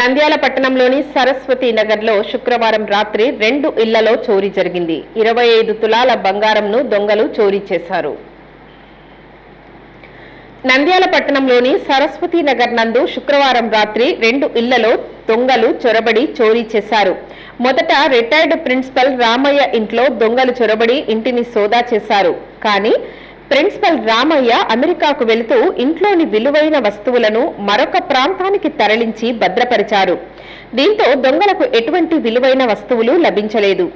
నంద్యాల పట్టణంలోని సరస్వతి నగర్లో శుక్రవారం రాత్రి రెండు ఇళ్ళలో చోరీ జరిగింది. ఇరవై ఐదు తులాల బంగారంను దొంగలు చోరీ చేశారు. నంద్యాల పట్టణంలోని సరస్వతి నగర్ నందు శుక్రవారం రాత్రి రెండు ఇళ్ళలో దొంగలు చొరబడి చోరీ చేశారు. మొదట రిటైర్డ్ ప్రిన్సిపల్ రామయ్య ఇంట్లో దొంగలు చొరబడి ఇంటిని సోదా చేశారు. కానీ ప్రిన్సిపల్ రామయ్య అమెరికాకు వెళుతూ ఇంట్లోని విలువైన వస్తువులను మరొక ప్రాంతానికి తరలించి భద్రపరిచారు. దీంతో దొంగలకు ఎటువంటి విలువైన వస్తువులు లభించలేదు.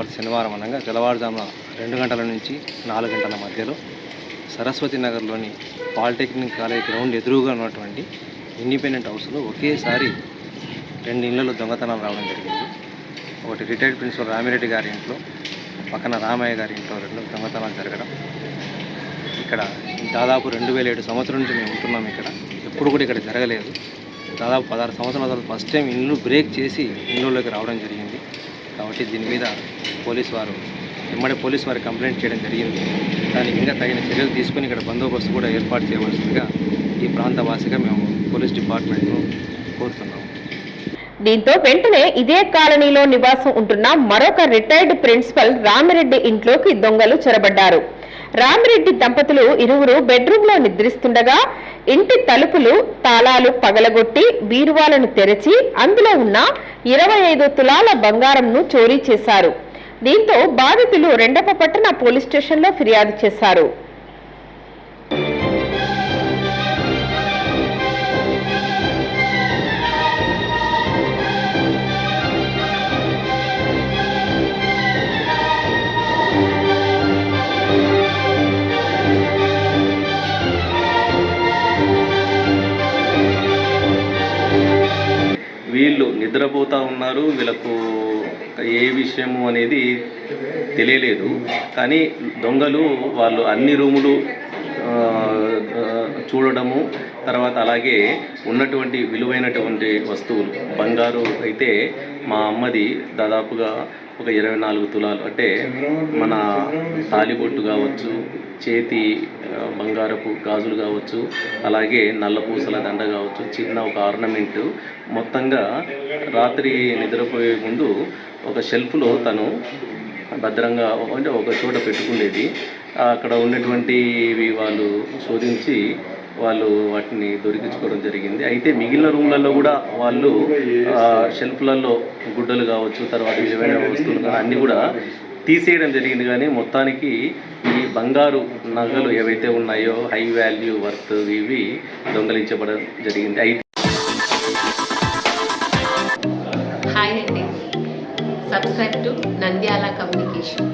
కాబట్టి శనివారం అనగా తెల్లవారుజామున రెండు గంటల నుంచి నాలుగు గంటల మధ్యలో సరస్వతి నగర్లోని పాలిటెక్నిక్ కాలేజ్ గ్రౌండ్ ఎదురుగా ఉన్నటువంటి ఇండిపెండెంట్ హౌస్లో ఒకేసారి రెండు ఇళ్ళలో దొంగతనాలు రావడం జరిగింది. ఒకటి రిటైర్డ్ ప్రిన్సిపల్ రామిరెడ్డి గారి ఇంట్లో పక్కన రామయ్య గారి ఇంట్లో రెండు దొంగతనాలు జరగడం. ఇక్కడ దాదాపు రెండు వేల ఏడు సంవత్సరం నుంచి మేము ఉంటున్నాం ఇక్కడ. ఎప్పుడు కూడా ఇక్కడ జరగలేదు. దాదాపు పదహారు సంవత్సరాల తర్వాత ఫస్ట్ టైం ఇల్లు బ్రేక్ చేసి ఇల్లులోకి రావడం జరిగింది. కాబట్టి దీని మీద పోలీస్ వారు ఇమ్మడి పోలీస్ వారు కంప్లైంట్ చేయడం జరిగింది. దానికి ఇంకా తగిన చర్యలు తీసుకొని ఇక్కడ బందోబస్తు కూడా ఏర్పాటు చేయవలసిందిగా ఈ ప్రాంతవాసిగా మేము పోలీస్ డిపార్ట్మెంట్ను కోరుతున్నాము. దీంతో వెంటనే ఇదే కాలనీలో నివాసం ఉంటున్న మరొక రిటైర్డ్ ప్రిన్సిపల్ రామిరెడ్డి ఇంట్లోకి దొంగలు చొరబడ్డారు. రామిరెడ్డి దంపతులు ఇరువురు బెడ్రూమ్లో నిద్రిస్తుండగా ఇంటి తలుపులు తాళాలు పగలగొట్టి బీరువాలను తెరచి అందులో ఉన్న ఇరవై ఐదు తులాల బంగారంను చోరీ చేశారు. దీంతో బాధితులు రెండప పట్టణ పోలీస్ స్టేషన్లో ఫిర్యాదు చేశారు. వీళ్ళు నిద్రపోతూ ఉన్నారు వీళ్ళకు ఏ విషయము అనేది తెలియలేదు. కానీ దొంగలు వాళ్ళు అన్ని రూములు చూడడము తర్వాత అలాగే ఉన్నటువంటి విలువైనటువంటి వస్తువులు బంగారు అయితే మా అమ్మది దాదాపుగా ఒక ఇరవై నాలుగు తులాలు. అంటే మన తాలిబొట్టు కావచ్చు చేతి బంగారపు గాజులు కావచ్చు అలాగే నల్లపూసల దండ కావచ్చు చిన్న ఒక ఆర్నమెంట్. మొత్తంగా రాత్రి నిద్రపోయే ముందు ఒక షెల్ఫ్లో తను భద్రంగా అంటే ఒక చోట పెట్టుకునేది. అక్కడ ఉన్నటువంటి వాళ్ళు శోధించి వాళ్ళు వాటిని దొరికించుకోవడం జరిగింది. అయితే మిగిలిన రూమ్లలో కూడా వాళ్ళు ఆ, షెల్ఫ్లలో గుడ్డలు కావచ్చు తర్వాత విలువైన వస్తువులు కానీ అన్నీ కూడా తీసేయడం జరిగింది. కానీ మొత్తానికి ఈ బంగారు నగలు ఏవైతే ఉన్నాయో హై వాల్యూ వర్త్ ఇవి దొంగలించబడడం జరిగింది. అయితే హాయ్ అండి. Subscribe to Nandyal communication